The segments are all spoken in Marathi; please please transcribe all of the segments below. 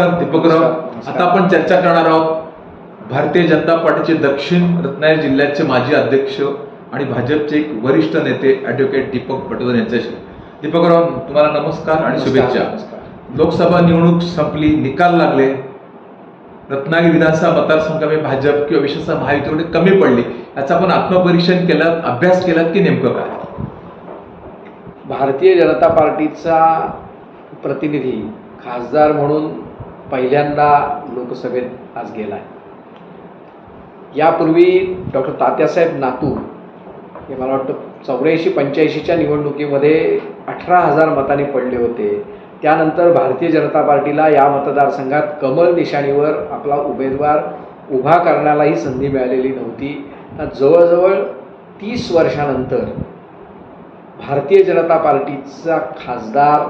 नमस्कार दीपकराव आता आपण चर्चा करणार आहोत भारतीय जनता पार्टीचे दक्षिण रत्नागिरी जिल्ह्याचे माजी अध्यक्ष आणि भाजपचे एक वरिष्ठ नेते ॲडव्होकेट दीपक पटवर्धन यांच्याशी. दीपकराव तुम्हाला नमस्कार आणि शुभेच्छा. लोकसभा निवडणूक संपली निकाल लागले. रत्नागिरी विधानसभा मतदारसंघामध्ये भाजप किंवा विशेषतः महायुतीमध्ये कमी पडली. याचं आपण आत्मपरीक्षण केलं अभ्यास केलात की नेमकं काय? भारतीय जनता पार्टीचा प्रतिनिधी खासदार म्हणून पहिल्यांदा लोकसभेत आज गेला आहे यापूर्वी डॉक्टर तात्यासाहेब नातू हे मला वाटतं चौऱ्याऐंशी पंच्याऐंशीच्या निवडणुकीमध्ये अठरा हजार मताने पडले होते. त्यानंतर भारतीय जनता पार्टीला या मतदारसंघात कमल निशाणीवर आपला उमेदवार उभा करण्यालाही संधी मिळालेली नव्हती. जवळजवळ तीस वर्षानंतर भारतीय जनता पार्टीचा खासदार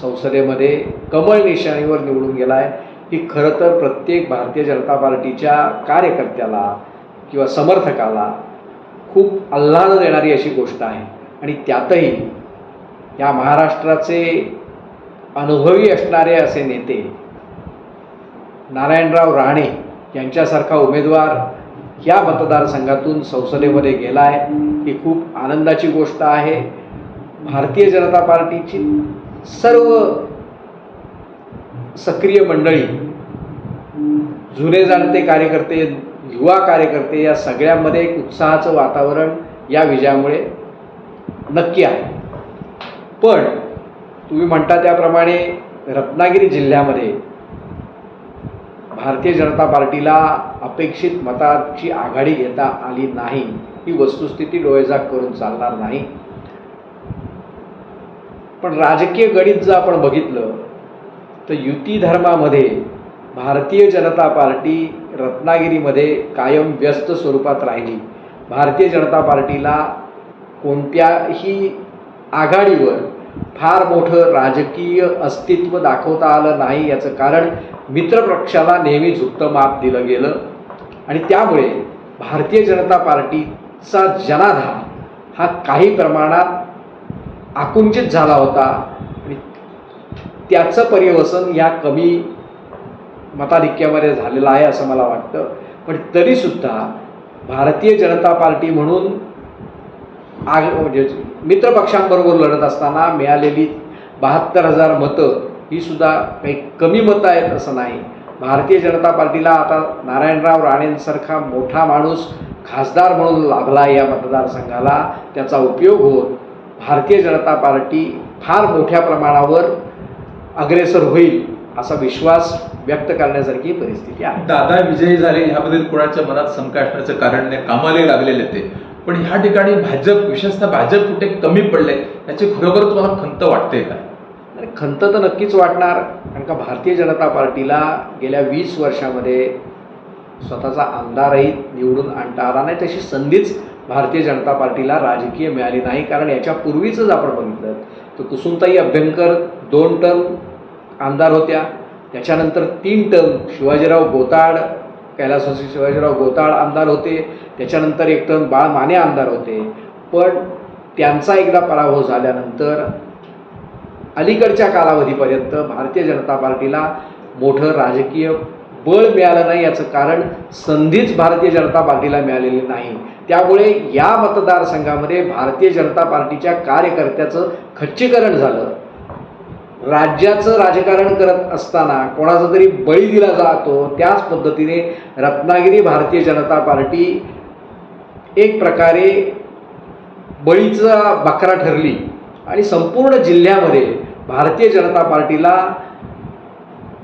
संसदेमध्ये कमळ निशाणीवर निवडून गेला आहे ही खरं तर प्रत्येक भारतीय जनता पार्टीच्या कार्यकर्त्याला किंवा समर्थकाला खूप आल्हाद देणारी अशी गोष्ट आहे. आणि त्यातही या महाराष्ट्राचे अनुभवी असणारे असे नेते नारायणराव राणे यांच्यासारखा उमेदवार या मतदारसंघातून संसदेमध्ये गेला आहे ही खूप आनंदाची गोष्ट आहे. भारतीय जनता पार्टीची सर्व सक्रिय मंडळी जुने जाणते कार्यकर्ते युवा कार्यकर्ते या सगळ्यांमध्ये एक उत्साहाचं वातावरण या विजयामुळे नक्की आहे. पण तुम्ही म्हणता त्याप्रमाणे रत्नागिरी जिल्ह्यामध्ये भारतीय जनता पार्टीला अपेक्षित मताची आघाडी घेता आली नाही. ही वस्तुस्थिती डोळेजाग करून चालणार नाही. पण राजकीय गणित जर आपण बघितलं तर युती धर्मामध्ये भारतीय जनता पार्टी रत्नागिरीमध्ये कायम व्यस्त स्वरूपात राहिली. भारतीय जनता पार्टीला कोणत्याही आघाडीवर फार मोठं राजकीय अस्तित्व दाखवता आलं नाही याचं कारण मित्रपक्षाला नेहमी झुकतं माप दिलं गेलं. आणि त्यामुळे भारतीय जनता पार्टीचा जनाधार हा काही प्रमाणात आकुंचित झाला होता. आणि त्याचं परिवसन या कमी मताधिक्यामध्ये झालेलं आहे असं मला वाटतं. पण तरीसुद्धा भारतीय जनता पार्टी म्हणून आग म्हणजे मित्रपक्षांबरोबर लढत असताना मिळालेली बहात्तर हजार मतं ही सुद्धा काही कमी मतं आहेत असं नाही. भारतीय जनता पार्टीला आता नारायणराव राणेंसारखा मोठा माणूस खासदार म्हणून लाभला या मतदारसंघाला. त्याचा उपयोग होत भारतीय जनता पार्टी फार मोठ्या प्रमाणावर अग्रेसर होईल असा विश्वास व्यक्त करण्यासारखी परिस्थिती आहे. दादा विजयी झाले ह्याबद्दल कोणाच्या मनात शंका असण्याचं कारण नाही. कामाला लागलेले ते. पण ह्या ठिकाणी भाजप विशेषतः भाजप कुठे कमी पडले याची खरोखर तुम्हाला खंत वाटते आणि खंत तर नक्कीच वाटणार कारण का भारतीय जनता पार्टीला गेल्या वीस वर्षामध्ये स्वतःचा आमदारही निवडून आणता आला नाही तशी संधीच भारतीय जनता पार्टीला राजकीय मिळाली नाही कारण याच्या पूर्वीचंच आपण बघितलं. तर कुसुमताई अभ्यंकर दोन टर्म आमदार होत्या. त्याच्यानंतर तीन टर्म शिवाजीराव गोताड कैलासवासी शिवाजीराव गोताड आमदार होते. त्याच्यानंतर एक टर्म बाळ माने आमदार होते. पण त्यांचा एकदा पराभव झाल्यानंतर अलीकडच्या कालावधीपर्यंत भारतीय जनता पार्टीला मोठं राजकीय बळ मिळालं नाही याचं कारण संधीच भारतीय जनता पार्टीला मिळालेली नाही. त्यामुळे या मतदारसंघामध्ये भारतीय जनता पार्टीच्या कार्यकर्त्याचं खच्चीकरण झालं. राज्याचं राजकारण करत असताना कोणाचा तरी बळी दिला जातो त्याच पद्धतीने रत्नागिरी भारतीय जनता पार्टी एक प्रकारे बळीचा बकरा ठरली आणि संपूर्ण जिल्ह्यामध्ये भारतीय जनता पार्टीला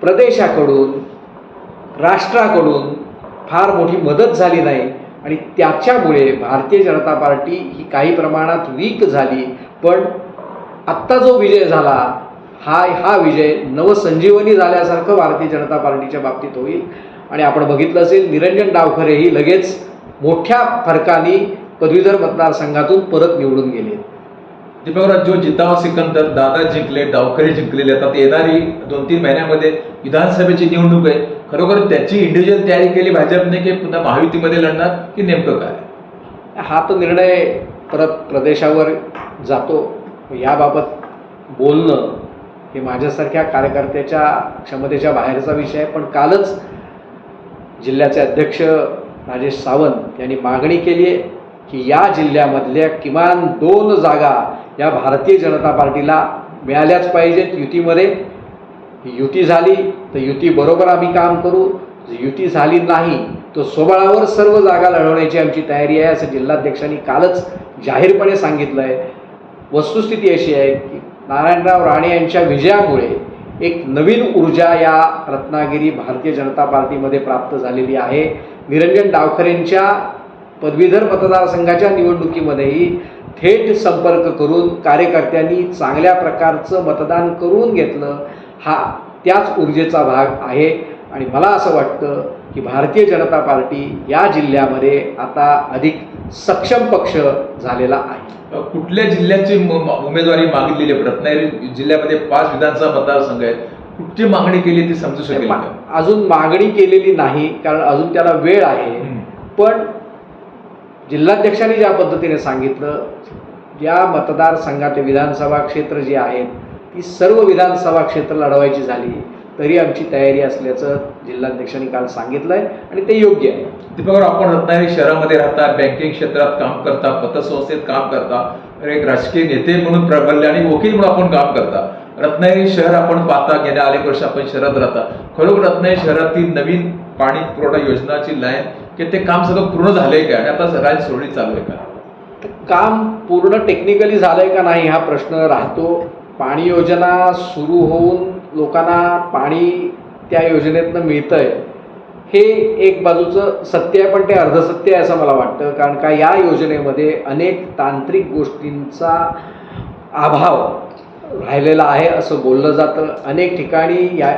प्रदेशाकडून राष्ट्राकडून फार मोठी मदत झाली नाही आणि त्याच्यामुळे भारतीय जनता पार्टी ही काही प्रमाणात वीक झाली. पण आत्ता जो विजय झाला हा हा विजय नवसंजीवनी झाल्यासारखं भारतीय जनता पार्टीच्या बाबतीत होईल. आणि आपण बघितलं असेल निरंजन डावखरे ही लगेच मोठ्या फरकाने पदवीधर मतदारसंघातून परत निवडून गेले. दीपकराज जो जितावा सिकंदर दादा जिंकले डावखरे जिंकलेले आता येणारी दोन तीन महिन्यामध्ये विधानसभेची निवडणूक आहे. खरोखर त्याची इंडिव्हिज्युअल तयारी केली भाजपने की पुन्हा महायुतीमध्ये लढणार की नेमकं काय? हा तो निर्णय परत प्रदेशावर जातो. याबाबत बोलणं हे माझ्यासारख्या कार्यकर्त्याच्या क्षमतेच्या बाहेरचा विषय आहे. पण कालच जिल्ह्याचे अध्यक्ष राजेश सावंत यांनी मागणी केली आहे की या जिल्ह्यामधल्या किमान दोन जागा या भारतीय जनता पार्टीला मिळाल्याच पाहिजेत युतीमध्ये. युती झाली तर युतीबरोबर आम्ही काम करू. युती झाली नाही तर सोबळावर सर्व जागा लढवण्याची आमची तयारी आहे असं जिल्हाध्यक्षांनी कालच जाहीरपणे सांगितलं आहे वस्तुस्थिती अशी आहे की नारायणराव राणे यांच्या विजयामुळे एक नवीन ऊर्जा या रत्नागिरी भारतीय जनता पार्टीमध्ये प्राप्त झालेली आहे. निरंजन डावखरेंच्या पदवीधर मतदारसंघाच्या निवडणुकीमध्येही थेट संपर्क करून कार्यकर्त्यांनी चांगल्या प्रकारचं मतदान करून घेतलं. हा त्याच ऊर्जेचा भाग आहे. आणि मला असं वाटतं की भारतीय जनता पार्टी या जिल्ह्यामध्ये आता अधिक सक्षम पक्ष झालेला आहे. कुठल्या जिल्ह्याची उमेदवारी मागितलेली आहे? रत्नागिरी जिल्ह्यामध्ये पाच विधानसभा मतदारसंघ आहेत. कुठची मागणी केली ती समजू शकेल? अजून मागणी केलेली नाही कारण अजून त्याला वेळ आहे. पण जिल्हाध्यक्षांनी ज्या पद्धतीने सांगितलं या मतदारसंघात विधानसभा क्षेत्र जी आहेत ती सर्व विधानसभा क्षेत्र लढवायची झाली तरी आमची तयारी असल्याचं जिल्हाध्यक्षांनी काल सांगितलं आहे आणि ते योग्य आहे. दीपकराव आपण रत्नागिरी शहरामध्ये राहता बँकिंग क्षेत्रात काम करता पतसंस्थेत काम करता एक राजकीय नेते म्हणून प्रबलले आणि वकील म्हणून आपण काम करता. रत्नागिरी शहर आपण पाहता गेल्या अनेक वर्ष आपण शहरात राहता. खरोखर रत्नागिरी शहरातील नवीन पाणी पुरवठा योजनाची लाईन की ते काम सगळं पूर्ण झालंय का? आणि आता राज सोडणी चालू आहे का? काम पूर्ण टेक्निकली झालंय का नाही हा प्रश्न राहतो. पाणी योजना सुरू होऊन लोकांना पाणी त्या योजनेतनं आहे हे एक बाजूचं सत्य आहे पण ते अर्धसत्य आहे असं मला वाटतं. कारण का या योजनेमध्ये अनेक तांत्रिक गोष्टींचा अभाव राहिलेला आहे असं बोललं जातं. अनेक ठिकाणी या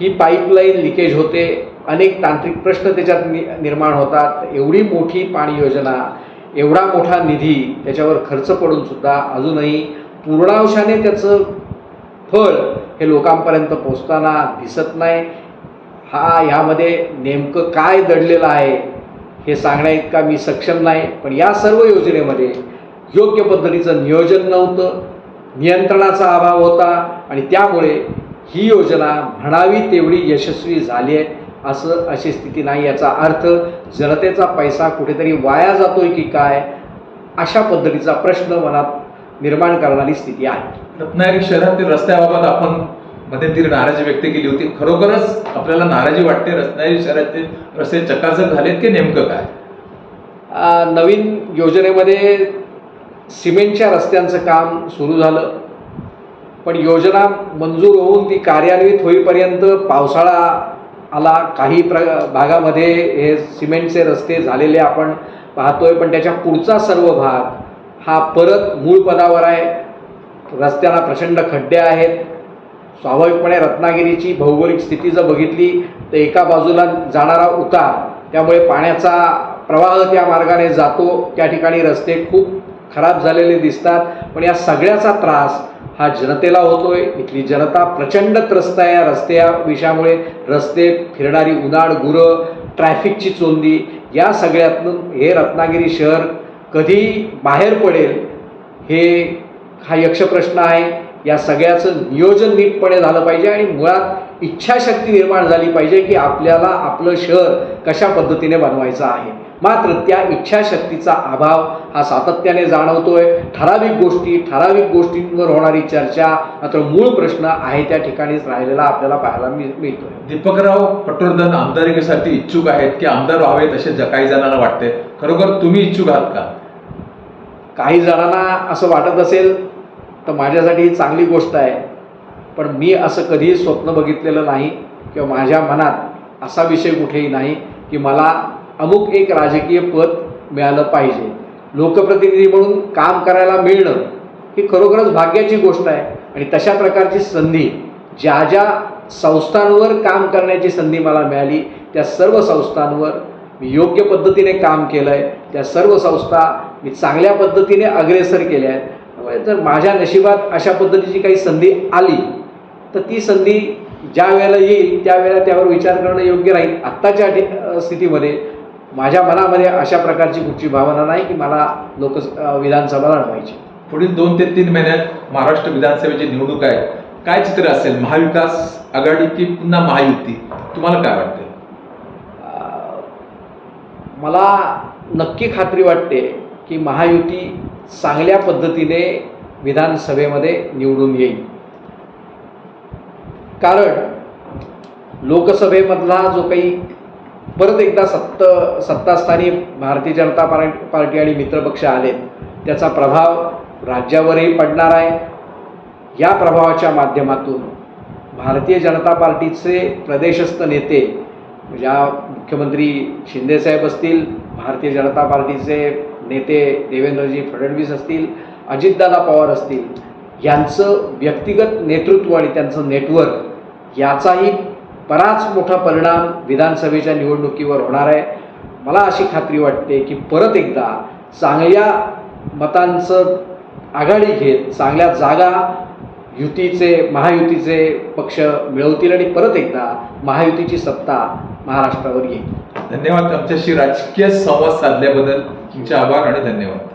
ही पाईपलाईन लिकेज होते अनेक तांत्रिक प्रश्न त्याच्यात नि निर्माण होतात. एवढी मोठी पाणी योजना एवढा मोठा निधी त्याच्यावर खर्च पडून सुद्धा अजूनही पूर्णांशाने त्याचं फळ हे लोकांपर्यंत पोचताना दिसत नाही. हा ह्यामध्ये नेमकं काय दडलेलं आहे हे सांगण्या इतका मी सक्षम नाही. पण या सर्व योजनेमध्ये योग्य पद्धतीचं नियोजन नव्हतं नियंत्रणाचा अभाव होता आणि त्यामुळे ही योजना म्हणावी तेवढी यशस्वी झाली आहे असं अशी स्थिती नाही याचा अर्थ जनतेचा पैसा कुठेतरी वाया जातोय की काय अशा पद्धतीचा प्रश्न मनात निर्माण करणारी स्थिती आहे. रत्नागिरी शहरातील रस्त्याबाबत आपण मध्यंतरी नाराजी व्यक्त केली होती. खरोखरच आपल्याला नाराजी वाटते रत्नागिरी शहरातील रस्ते चकाचक झालेत की नेमकं काय? नवीन योजनेमध्ये सिमेंटच्या रस्त्यांचं काम सुरू झालं. पण योजना मंजूर होऊन ती कार्यान्वित होईपर्यंत पावसाळा आला. काही प्र भागामध्ये हे सिमेंटचे रस्ते झालेले आपण पाहतोय. पण त्याच्या पुढचा सर्व भाग हा परत मूळ पदावर आहे. रस्त्याला प्रचंड खड्डे आहेत. स्वाभाविकपणे रत्नागिरीची भौगोलिक स्थिती जर बघितली तर एका बाजूला जाणारा उतार त्यामुळे पाण्याचा प्रवाह त्या मार्गाने जातो. त्या ठिकाणी रस्ते खूप खराब झालेले दिसतात. पण या सगळ्याचा त्रास हा जनतेला होतोय. इथली जनता प्रचंड त्रस्त आहे या रस्त्या विषयामुळे. रस्ते फिरणारी उन्हाळ गुरं ट्रॅफिकची चोंदी या सगळ्यातून हे रत्नागिरी शहर कधी बाहेर पडेल हे हा यक्षप्रश्न आहे. या सगळ्याचं नियोजन नीटपणे झालं पाहिजे आणि मुळात इच्छाशक्ती निर्माण झाली पाहिजे की आपल्याला आपलं शहर कशा पद्धतीने बनवायचं आहे. मात्र त्या इच्छाशक्तीचा अभाव हा सातत्याने जाणवतोय. ठराविक गोष्टी ठराविक गोष्टींवर होणारी चर्चा मात्र मूळ प्रश्न आहे त्या ठिकाणीच राहिलेला आपल्याला पाहायला मिळतो दीपकराव पटवर्धन आमदारकीसाठी इच्छुक आहेत की आमदार व्हावेत असे काही जणांना वाटते. खरोखर तुम्ही इच्छुक आहात का? काही जणांना असं वाटत असेल तर माझ्यासाठी ही चांगली गोष्ट आहे. पण मी असं कधीही स्वप्न बघितलेलं नाही किंवा माझ्या मनात असा विषय कुठेही नाही की मला अमुक एक राजकीय पद मिळालं पाहिजे. लोकप्रतिनिधी म्हणून काम करायला मिळणं ही खरोखरच भाग्याची गोष्ट आहे. आणि तशा प्रकारची संधी ज्या ज्या संस्थांवर काम करण्याची संधी मला मिळाली त्या सर्व संस्थांवर मी योग्य पद्धतीने काम केलं आहे त्या सर्व संस्था मी चांगल्या पद्धतीने अग्रेसर केल्या आहेत. त्यामुळे जर माझ्या नशिबात अशा पद्धतीची काही संधी आली तर ती संधी ज्या वेळेला येईल त्यावेळेला त्यावर विचार करणं योग्य राहील. आत्ताच्या स्थितीमध्ये माझ्या मनामध्ये अशा प्रकारची कुठची भावना नाही की मला लोक विधानसभा लढवायची. पुढील दोन ते तीन महिन्यात महाराष्ट्र विधानसभेची निवडणूक आहे. काय चित्र असेल? महाविकास आघाडी की पुन्हा महायुती? तुम्हाला काय वाटतं मला नक्की खात्री वाटते की महायुती चांगल्या पद्धतीने विधानसभेमध्ये निवडून येईल. कारण लोकसभेमधला जो काही परत एकदा सत्त सत्तास्थानी भारतीय जनता पार्टी पार्टी आणि मित्रपक्ष आलेत त्याचा प्रभाव राज्यावरही पडणार आहे. या प्रभावाच्या माध्यमातून भारतीय जनता पार्टीचे प्रदेशस्थ नेते म्हणजे ज्या मुख्यमंत्री शिंदेसाहेब असतील भारतीय जनता पार्टीचे नेते देवेंद्रजी फडणवीस असतील अजितदादा पवार असतील यांचं व्यक्तिगत नेतृत्व आणि त्यांचं नेटवर्क याचाही बराच मोठा परिणाम विधानसभेच्या निवडणुकीवर होणार आहे. मला अशी खात्री वाटते की परत एकदा चांगल्या मतांचं आघाडी घेत चांगल्या जागा युतीचे महायुतीचे पक्ष मिळवतील आणि परत एकदा महायुतीची सत्ता महाराष्ट्रावर येईल. धन्यवाद. आमच्याशी राजकीय संवाद साधल्याबद्दल तुमचे आभार आणि धन्यवाद.